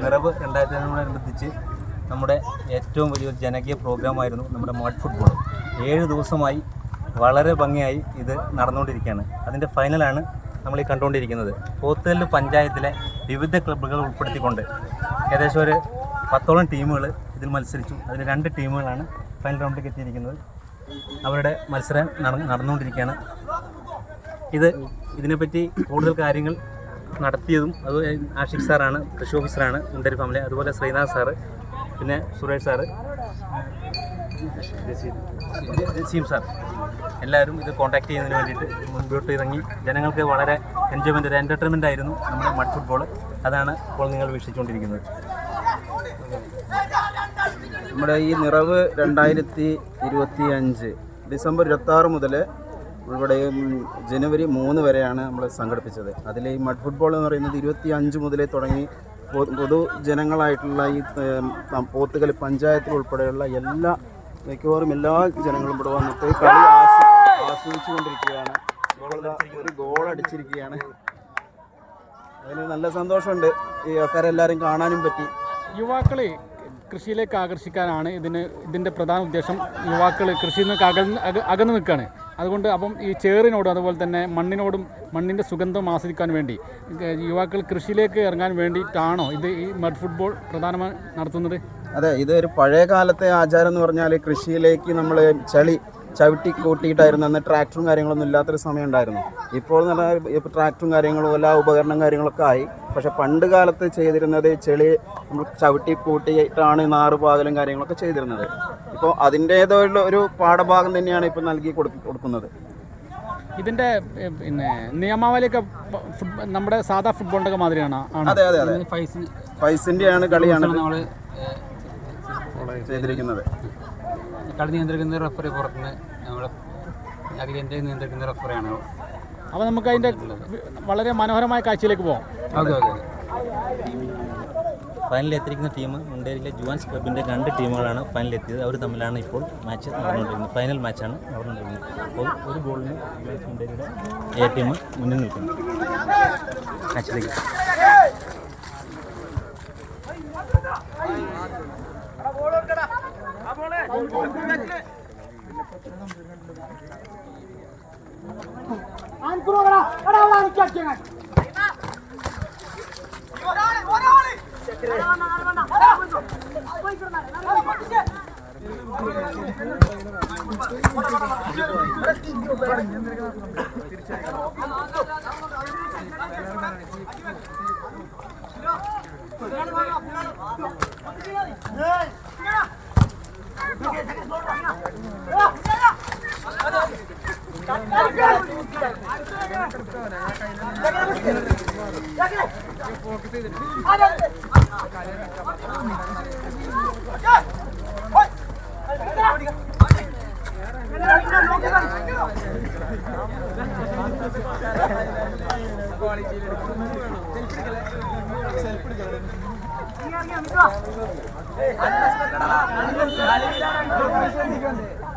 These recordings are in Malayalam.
നിറവ് രണ്ടായിരത്തിനോടനുബന്ധിച്ച് നമ്മുടെ ഏറ്റവും വലിയൊരു ജനകീയ പ്രോഗ്രാമായിരുന്നു നമ്മുടെ മോഡ് ഫുട്ബോൾ ഏഴ് ദിവസമായി വളരെ ഭംഗിയായി ഇത് നടന്നുകൊണ്ടിരിക്കുകയാണ്. അതിന്റെ ഫൈനലാണ് നമ്മൾ ഈ കണ്ടുകൊണ്ടിരിക്കുന്നത്. പോത്തുകല്ല് പഞ്ചായത്തിലെ വിവിധ ക്ലബ്ബുകൾ ഉൾപ്പെടുത്തിക്കൊണ്ട് ഏകദേശം ഒരു പത്തോളം ടീമുകൾ ഇതിൽ മത്സരിച്ചു. അതിൽ രണ്ട് ടീമുകളാണ് ഫൈനൽ റൗണ്ടിലേക്ക് എത്തിയിരിക്കുന്നത്. അവരുടെ മത്സരം നടന്നുകൊണ്ടിരിക്കുകയാണ്. ഇത് ഇതിനെപ്പറ്റി കൂടുതൽ കാര്യങ്ങൾ നടത്തിയതും അത് ആഷിഖ് സാറാണ് കൃഷി ഓഫീസറാണ് മുണ്ടരി ഫാമിലി അതുപോലെ ശ്രീനാഥ് സാറ് പിന്നെ സുരേഷ് സാറ് സീം സാർ. എല്ലാവരും ഇത് കോൺടാക്ട് ചെയ്യുന്നതിന് വേണ്ടിയിട്ട് മുൻപോട്ട് ഇറങ്ങി. ജനങ്ങൾക്ക് വളരെ എൻജോയ്മെന്റ് ഒരു എന്റർടൈൻമെന്റ് ആയിരുന്നു നമ്മുടെ മഡ് ഫുട്ബോൾ അതാണ് ഇപ്പോൾ നിങ്ങൾ വീക്ഷിച്ചുകൊണ്ടിരിക്കുന്നത്. നമ്മുടെ ഈ നിറവ് രണ്ടായിരത്തി ഇരുപത്തി അഞ്ച് ഡിസംബർ ഇരുപത്തി ആറ് മുതൽ ഇവിടെ ജനുവരി മൂന്ന് വരെയാണ് നമ്മൾ സംഘടിപ്പിച്ചത്. അതിൽ ഈ മഡ് ഫുട്ബോൾ എന്ന് പറയുന്നത് ഇരുപത്തി അഞ്ച് മുതലേ തുടങ്ങി പൊതുജനങ്ങളായിട്ടുള്ള ഈ പോത്തുകൽ പഞ്ചായത്തിൽ ഉൾപ്പെടെയുള്ള എല്ലാ മിക്കവാറും എല്ലാ ജനങ്ങളും ഇവിടെ വന്നിട്ട് കളി ആസ്വ ആസ്വദിച്ചുകൊണ്ടിരിക്കുകയാണ്. ഒരു ഗോൾ അടിച്ചിരിക്കുകയാണ്. അതിന് നല്ല സന്തോഷമുണ്ട്. ഈ ആൾക്കാരെല്ലാവരും കാണാനും പറ്റി. യുവാക്കളെ കൃഷിയിലേക്ക് ആകർഷിക്കാനാണ് ഇതിന് ഇതിന്റെ പ്രധാന ഉദ്ദേശം. യുവാക്കൾ കൃഷിയിൽ നിന്ന് അകന്ന് അക- അകന്ന് നിൽക്കുകയാണ്. അതുകൊണ്ട് അപ്പം ഈ ചേറിനോടും അതുപോലെ തന്നെ മണ്ണിനോടും മണ്ണിന്റെ സുഗന്ധം ആസ്വദിക്കാൻ വേണ്ടി യുവാക്കൾ കൃഷിയിലേക്ക് ഇറങ്ങാൻ വേണ്ടിയിട്ടാണോ ഇത് ഈ മഡ് ഫുട്ബോൾ പ്രധാനമായി നടത്തുന്നത്? അതെ ഇത് ഒരു പഴയ കാലത്തെ ആചാരം എന്ന് പറഞ്ഞാൽ കൃഷിയിലേക്ക് നമ്മൾ ചളി ചവിട്ടി കൂട്ടിയിട്ടായിരുന്നു അന്ന് ട്രാക്ടറും കാര്യങ്ങളൊന്നും ഇല്ലാത്തൊരു സമയം ഉണ്ടായിരുന്നു ഇപ്പോൾ നല്ല ഇപ്പോൾ ട്രാക്ടറും കാര്യങ്ങളും എല്ലാ ഉപകരണം കാര്യങ്ങളൊക്കെ ആയി. പക്ഷെ പണ്ട് കാലത്ത് ചെയ്തിരുന്നത് ചെളി നമ്മൾ ചവിട്ടി കൂട്ടിയിട്ടാണ് നാറ് പാകലും കാര്യങ്ങളൊക്കെ ചെയ്തിരുന്നത്. ഇപ്പോൾ അതിന്റേതായുള്ള ഒരു പാഠഭാഗം തന്നെയാണ് ഇപ്പോൾ നൽകി കൊടു കൊടുക്കുന്നത്. ഇതിന്റെ പിന്നെ നിയമാവലിയൊക്കെ നമ്മുടെ സാധാ ഫുട്ബോളിന്റെ ഒക്കെ മാതിരിയാണ് അതെ അതെ അതെ. അതെ ഫൈസിന്റെയാണ് കളിയാണ് ചെയ്തിരിക്കുന്നത്. കളി നിയന്ത്രിക്കുന്ന റഫറി പുറത്തുനിന്ന് നമ്മൾ അഖിലേന്ത്യ നിയന്ത്രിക്കുന്ന റഫറിയാണ് അപ്പോൾ നമുക്ക് അതിന്റെ വളരെ മനോഹരമായ കാഴ്ചയിലേക്ക് പോകാം ഓക്കെ ഓക്കെ. ഫൈനലിൽ എത്തിയിരിക്കുന്ന ടീം മുണ്ടേരിയിലെ ജുവാൻസ് ക്ലബിന്റെ രണ്ട് ടീമുകളാണ് ഫൈനലിൽ എത്തിയത്. അവർ തമ്മിലാണ് ഇപ്പോൾ മാച്ച് നടന്നുകൊണ്ടിരിക്കുന്നത്. ഫൈനൽ മാച്ചാണ് നടന്നുകൊണ്ടിരിക്കുന്നത്. അപ്പോൾ ഒരു ഗോളിന് ജുവാൻസ് മുണ്ടേരിയുടെ എ ടീം മുന്നിൽ നിൽക്കുന്നു. മാച്ചിലേക്ക് Yes! ഫോക്കസ് ചെയ്തിട്ട്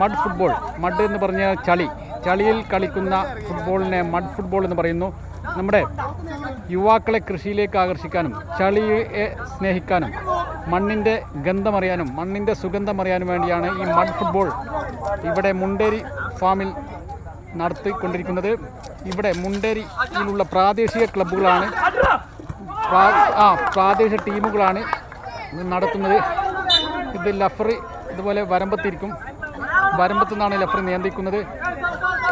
മഡ് ഫുട്ബോൾ മഡ് എന്ന് പറഞ്ഞ ചളി. ചളിയിൽ കളിക്കുന്ന ഫുട്ബോളിനെ മഡ് ഫുട്ബോൾ എന്ന് പറയുന്നു. നമ്മുടെ യുവാക്കളെ കൃഷിയിലേക്ക് ആകർഷിക്കാനും ചളിയെ സ്നേഹിക്കാനും മണ്ണിന്റെ ഗന്ധമറിയാനും മണ്ണിന്റെ സുഗന്ധം അറിയാനും വേണ്ടിയാണ് ഈ മഡ് ഫുട്ബോൾ ഇവിടെ മുണ്ടേരി ഫാമിൽ നടത്തിക്കൊണ്ടിരിക്കുന്നത്. ഇവിടെ മുണ്ടേരിയിലുള്ള പ്രാദേശിക ക്ലബ്ബുകളാണ്. ആ പ്രാദേശിക ടീമുകളാണ് നടത്തുന്നത്. ഇത് ലഫറി ഇതുപോലെ വരമ്പത്തിരിക്കും. വരമ്പത്തു നിന്നാണ് ലഫറി നിയന്ത്രിക്കുന്നത്.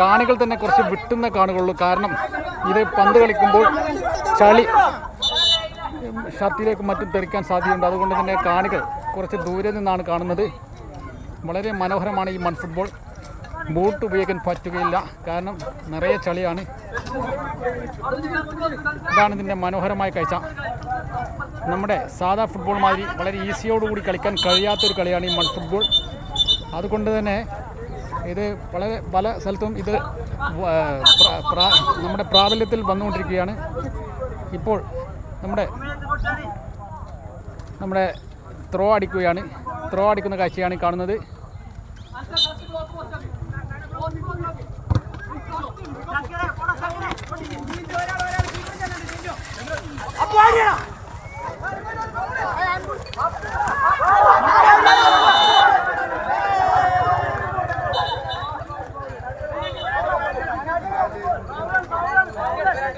കാണികൾ തന്നെ കുറച്ച് വിട്ടുന്ന കാണുകയുള്ളൂ കാരണം ഇത് പന്ത് കളിക്കുമ്പോൾ ചളി ഷർട്ടിലേക്കും മറ്റും തെറിക്കാൻ സാധ്യതയുണ്ട്. അതുകൊണ്ട് തന്നെ കാണികൾ കുറച്ച് ദൂരെ നിന്നാണ് കാണുന്നത്. വളരെ മനോഹരമാണ് ഈ മൺ ഫുട്ബോൾ. ബൂട്ട് ഉപയോഗിക്കാൻ പറ്റുകയില്ല. കാരണം നിറയെ ചളിയാണ്. ഇതാണ് ഇതിന്റെ മനോഹരമായ കാഴ്ച. നമ്മുടെ സാധാ ഫുട്ബോൾ മാതിരി വളരെ ഈസിയോടുകൂടി കളിക്കാൻ കഴിയാത്തൊരു കളിയാണ് ഈ മൺ ഫുട്ബോൾ. അതുകൊണ്ട് തന്നെ ഇത് വളരെ പല സ്ഥലത്തും ഇത് നമ്മുടെ പ്രാബല്യത്തിൽ വന്നുകൊണ്ടിരിക്കുകയാണ്. ഇപ്പോൾ നമ്മുടെ നമ്മുടെ ത്രോ അടിക്കുകയാണ്. ത്രോ അടിക്കുന്ന കാഴ്ചയാണ് കാണുന്നത്. ഈ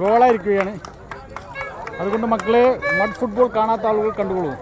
ഗോളായിരിക്കുകയാണ്. അതുകൊണ്ട് മക്കളെ മഡ് ഫുട്ബോൾ കാണാത്ത ആളുകൾ കണ്ടുകൊള്ളൂ